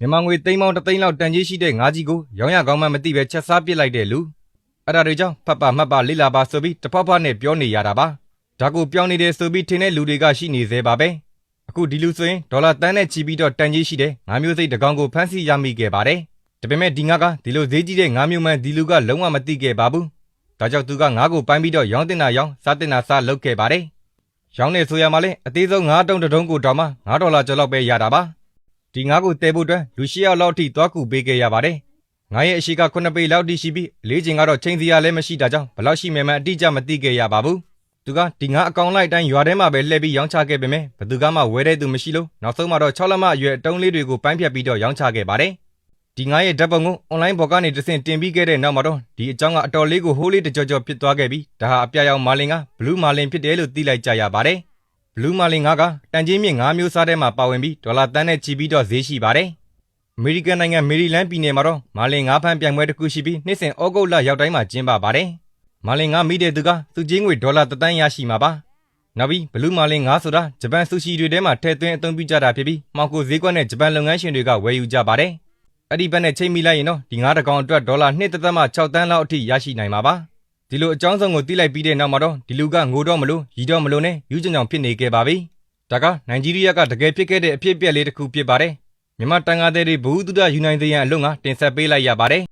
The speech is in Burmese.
မြန်မာငွေသိန်းပေါင်းတစ်သိန်းလောက်တန်ကြေးရှိတဲ့ငါးကြီးကိုရောင်းရကောင်းမှမသိပဲချက်စားပစ်လိုက်တဲ့လူအဲ့ဒါတွေကြောင့်ဖတ်ပါမှတ်ပါလိလာပါဆိုပြီးတဖွားဖွားနဲ့ပြောနေရတာပါဒါကိုပြောင်းနေတယ်ဆိုပြီးထင်တဲ့လူတွေကရှိနေသေးပါပဲအခုဒီလူဆိုရင်ဒေါ်လာတန်းနဲ့ချီပြီးတော့တန်ကြေးရှိတဲ့ငါးမျိုးစိတ်တစ်ကောင်ကိုဖမ်းဆီးရမိခဲ့ပါတယ်ဒါပေမဲ့ဒီငါးကဒီလိုဈေးကြီးတဲ့ငါးမျိုးမှန်ဒီလူကလုံးဝမသိခဲ့ပါဘူးဒါကြောင့်သူကငါးကိုပိုင်းပြီးတော့ရောင်းတင်တာရောင်းစားတင်တာစားလုပ်ခဲ့ပါတယ်ရောင်းနေဆိုရမှာလဲအသေးဆုံးငါးတုံးတစ်တုံးကိုတောင်မှ9ဒေါ်လာကျော်လောက်ပဲရတာပါ ဒီငါးကိုတည်ဖို့အတွက်လူရှိယောက်လောက်ထိသွားကူပေးခဲ့ရပါတယ်။ငါးရဲ့အရှိက9ပေလောက်ထိရှိပြီးအလေးချိန်ကတော့ချိန်စီရလည်းမရှိတာကြောင့်ဘယ်လောက်ရှိမှန်းအတိအကျမသိခဲ့ရပါဘူး။သူကဒီငါးအကောင်လိုက်တိုင်းရွာထဲမှာပဲလှည့်ပြီးရောင်းချခဲ့ပေမဲ့ဘသူကမှဝယ်တဲ့သူမရှိလို့နောက်ဆုံးမှာတော့6လက်မအရွယ်အတုံးလေးတွေကိုပိုင်းဖြတ်ပြီးတော့ရောင်းချခဲ့ပါတယ်။ဒီငါးရဲ့ဓာတ်ပုံကိုအွန်လိုင်းပေါ်ကနေတစ်ဆင့်တင်ပြီးခဲ့တဲ့နောက်မှာတော့ဒီအကြောင်းကအတော်လေးကိုဟိုးလေးတကြောကြောဖြစ်သွားခဲ့ပြီးဒါဟာအပြာရောင်မာလင်ကဘလူးမာလင်ဖြစ်တယ်လို့သိလိုက်ကြရပါတယ်။ ဘလူးမာလင်ငါးကတန်ချင်းမြင့်၅မျိုးစားထဲမှာပါဝင်ပြီးဒေါ်လာတန်းနဲ့ချီပြီးတော့ဈေးရှိပါတယ်။အမေရိကန်နိုင်ငံမေရီလန်းပြည်နယ်မှာတော့မာလင်ငါးဖမ်းပြိုင်ပွဲတစ်ခုရှိပြီးနှစ်စဉ်ဩဂုတ်လရောက်တိုင်းမှာကျင်းပပါတယ်။မာလင်ငါးမိတဲ့သူကသူချင်းငွေဒေါ်လာတစ်သန်းရရှိမှာပါ။နောက်ပြီးဘလူးမာလင်ငါးဆိုတာဂျပန်ဆူရှီတွေထဲမှာထည့်သွင်းအသုံးပြုကြတာဖြစ်ပြီးမှောင်ခိုဈေးကွက်နဲ့ဂျပန်လုပ်ငန်းရှင်တွေကဝယ်ယူကြပါတယ်။အဲ့ဒီဘက်နဲ့ချိန်မိလိုက်ရင်တော့ဒီငါးတစ်ကောင်အတွက်ဒေါ်လာ1.6တန်းလောက်အထိရရှိနိုင်မှာပါ။ ဒီလိုအကြောင်းစုံကိုသိလိုက်ပြီးတဲ့နောက်မှာတော့ဒီလူကငိုတော့မလို့ရီတော့မလို့နဲ့ယူးကြံကြောင်ဖြစ်နေခဲ့ပါပြီ။ဒါကနိုင်ဂျီးရီးယားကတကယ်ဖြစ်ခဲ့တဲ့အဖြစ်အပျက်လေးတစ်ခုဖြစ်ပါတယ်။မြန်မာတန်ငါသည်တွေဘဝတုဒ္ဒယူနိုင်သေးရန်အလို့ငါတင်ဆက်ပေးလိုက်ရပါတယ်